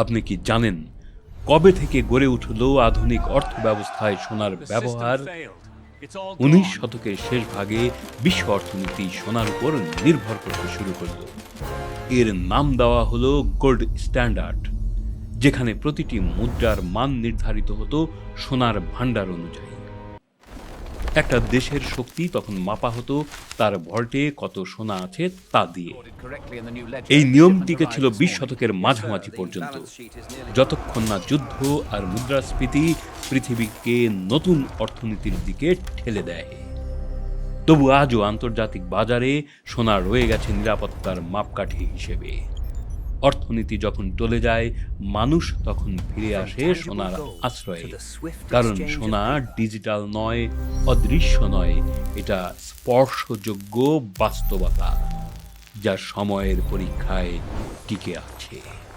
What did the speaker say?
আপনি কি জানেন কবে থেকে গড়ে উঠল আধুনিক অর্থ ব্যবস্থায় সোনার ব্যবহার? উনিশ শতকের শেষ ভাগে বিশ্ব অর্থনীতি সোনার উপর নির্ভর করতে শুরু করল। এর নাম দেওয়া হল গোল্ড স্ট্যান্ডার্ড যেখানে প্রতিটি মুদ্রার মান নির্ধারিত হতো সোনার ভাণ্ডার অনুযায়ী। একটা দেশের শক্তি তখন মাপা হতো তার ভল্টে কত সোনা আছে তা দিয়ে। এই নিয়ম টিকে ছিল বিশ শতকের মাঝামাঝি পর্যন্ত। যতক্ষণ না যুদ্ধ আর মুদ্রাস্ফীতি পৃথিবীকে নতুন অর্থনীতির দিকে ঠেলে দেয়। তবু আজও আন্তর্জাতিক বাজারে সোনা রয়ে গেছে নিরাপত্তার মাপকাঠি হিসেবে। অর্থনীতি যখন চলে যায় মানুষ তখন ফিরে আসে সোনার আশ্রয়ে। কারণ সোনা ডিজিটাল নয় অদৃশ্য নয় এটা স্পর্শযোগ্য বাস্তবতা যা সময়ের পরীক্ষায় টিকে আছে।